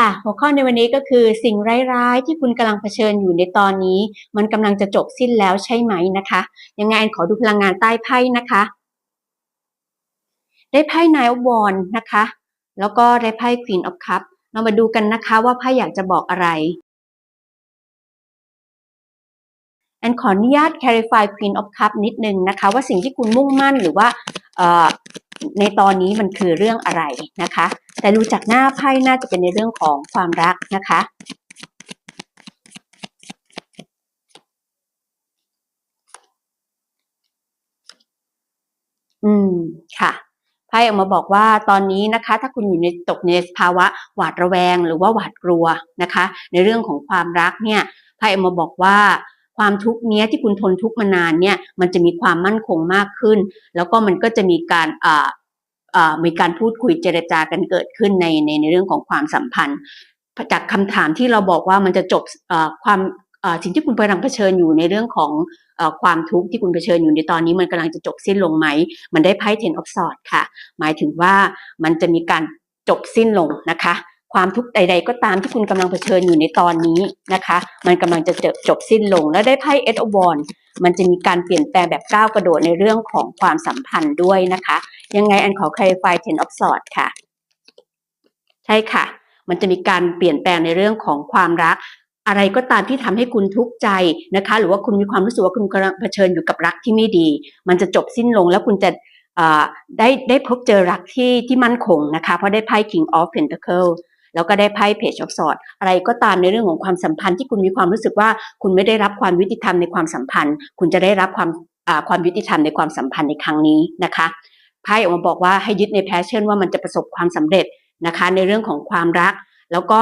ค่ะ หัวข้อในวันนี้ก็คือสิ่งร้ายๆ ที่คุณกำลังเผชิญอยู่ในตอนนี้ มันกำลังจะจบสิ้นแล้วใช่ไหมนะคะ ยังไงขอดูพลังงานใต้ไพ่นะคะ ได้ไพ่นายบอลนะคะ แล้วก็ได้ไพ่ Queen of Cup เรามาดูกันนะคะว่าไพ่อยากจะบอกอะไรแอนขออนุญาต clarify Queen of Cup นิดนึงนะคะ ว่าสิ่งที่คุณมุ่งมั่นหรือว่า ในตอนนี้มันคือเรื่องอะไรนะคะ แต่ดูจากหน้าไพ่น่าจะเป็นในเรื่องของความรักนะคะ อืมค่ะไพ่ออกมาบอกว่าตอนนี้นะคะ ถ้าคุณอยู่ในตกในภาวะหวาดระแวงหรือว่าหวาดกลัวนะคะ ในเรื่องของความรักเนี่ยไพ่ออกมาบอกว่า ความทุกข์เนี้ยที่คุณทนทุกข์มานานเนี่ยมันจะมีความมั่นคงมากขึ้น แล้วก็มันก็จะมีการอ่าอ่ามีการพูดคุยเจรจากันเกิดขึ้นในในในเรื่องของความสัมพันธ์ จากคำถามที่เราบอกว่ามันจะจบความสิ่งที่คุณกำลังเผชิญอยู่ในเรื่องของอความทุกข์ที่คุณเผชิญอยู่ในตอนนี้มันกำลังจะจบสิ้นลงไหม มันได้ไพ่ Ten of Swords ค่ะ หมายถึงว่ามันจะมีการจบสิ้นลงนะคะ ความทุกข์ใด ๆ ก็ตามที่คุณกำลังเผชิญอยู่ในตอนนี้นะคะ มันกำลังจะจบจบสิ้นลงแล้วได้ไพ่ Eight of Wands มันจะมีการเปลี่ยนแปลงแบบก้าวกระโดดในเรื่องของความสัมพันธ์ด้วยนะคะ ยังไงอันขอ clarify Ten of Swords ค่ะ ใช่ค่ะ มันจะมีการเปลี่ยนแปลงในเรื่องของความรัก อะไรก็ตามที่ทำให้คุณทุกข์ใจนะคะ หรือว่าคุณมีความรู้สึกว่าคุณกำลังเผชิญอยู่กับรักที่ไม่ดี มันจะจบสิ้นลงแล้วคุณจะได้ได้พบเจอรักที่ที่มั่นคงนะคะ เพราะได้ไพ่ King of Pentacles แล้วก็ได้ไพ่ Page of Swords อะไรก็ตามในเรื่องของความสัมพันธ์ที่คุณมีความรู้สึกว่า คุณไม่ได้รับความยุติธรรมในความสัมพันธ์ คุณจะได้รับความความยุติธรรมในความสัมพันธ์ในครั้งนี้นะคะไพ่ออกมาบอกว่าให้ยึดใน passion ว่ามันจะประสบความสำเร็จนะคะในเรื่องของความรัก แล้วก็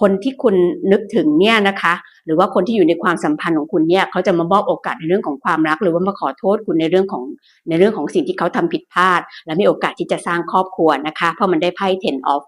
คนที่คุณนึกถึงเนี่ยนะคะ หรือว่าคนที่อยู่ในความสัมพันธ์ของคุณเนี่ยเขาจะมามอบโอกาสในเรื่องของความรัก หรือว่ามาขอโทษคุณในเรื่องของในเรื่องของสิ่งที่เขาทำผิดพลาด และมีโอกาสที่จะสร้างครอบครัวนะคะ เพราะมันได้ไพ่ ten of